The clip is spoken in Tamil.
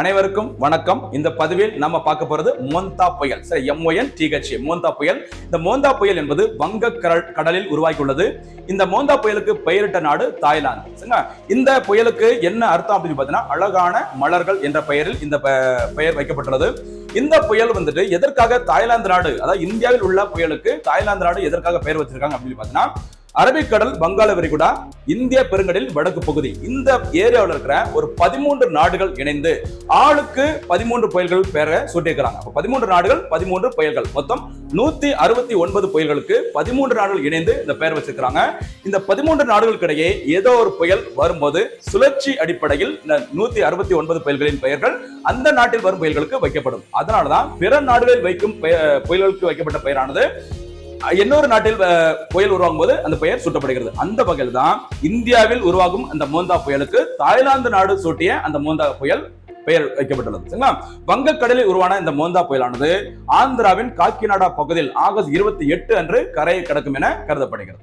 அனைவருக்கும் வணக்கம். இந்த பதிவில் நம்ம பார்க்க போறது மோந்தா புயல். சரி எம்ஒஎன் டிஹெச் மோந்தா புயல். இந்த மோந்தா புயல் என்பது வங்க கடல் கடலில் உருவாகியுள்ளது. இந்த மோந்தா புயலுக்கு பெயரிட்ட நாடு தாய்லாந்து. சரிங்களா? இந்த புயலுக்கு என்ன அர்த்தம் அப்படின்னு பார்த்தீங்கன்னா அழகான மலர்கள் என்ற பெயரில் இந்த பெயர் வைக்கப்பட்டுள்ளது. இந்த புயல் வந்துட்டு எதற்காக தாய்லாந்து நாடு அதாவது இந்தியாவில் உள்ள புயலுக்கு தாய்லாந்து நாடு எதற்காக பெயர் வச்சிருக்காங்க அப்படின்னு பார்த்தீங்கன்னா அரபிக்கடல் வங்காள விரிகுடா இந்திய பெருங்கடல் வடக்கு பகுதி. இந்த ஏரியாவில் இருக்கிற ஒரு பதிமூன்று நாடுகள் இணைந்து ஆளுக்கு பதிமூன்று புயல்கள் பேர சூட்டியிருக்கிறாங்க. பதிமூன்று நாடுகள் பதிமூன்று புயல்கள். மொத்தம் நூத்தி அறுபத்தி ஒன்பது புயல்களுக்கு பதிமூன்று நாடுகள் இணைந்து இந்த பெயர் வச்சிருக்கிறாங்க. இந்த பதிமூன்று நாடுகளுக்கிடையே ஏதோ ஒரு புயல் வரும்போது சுழற்சி அடிப்படையில் இந்த நூத்தி அறுபத்தி ஒன்பது புயல்களின் பெயர்கள் அந்த நாட்டில் வரும் புயல்களுக்கு வைக்கப்படும். அதனாலதான் பிற நாடுகளில் வைக்கும் புயல்களுக்கு வைக்கப்பட்ட பெயரானது இன்னொரு நாட்டில் புயல் உருவாகும் போது அந்த பெயர் சூட்டப்படுகிறது. அந்த வகையில் தான் இந்தியாவில் உருவாகும் அந்த மோந்தா புயலுக்கு தாய்லாந்து நாடு சூட்டிய அந்த மோந்தா புயல் பெயர் வைக்கப்பட்டுள்ளது சரிங்களா? வங்கக்கடலில் உருவான இந்த மோந்தா புயலானது ஆந்திராவின் காக்கிநாடா பகுதியில் ஆகஸ்ட் இருபத்தி எட்டு அன்று கரையை கடக்கும் என கருதப்படுகிறது.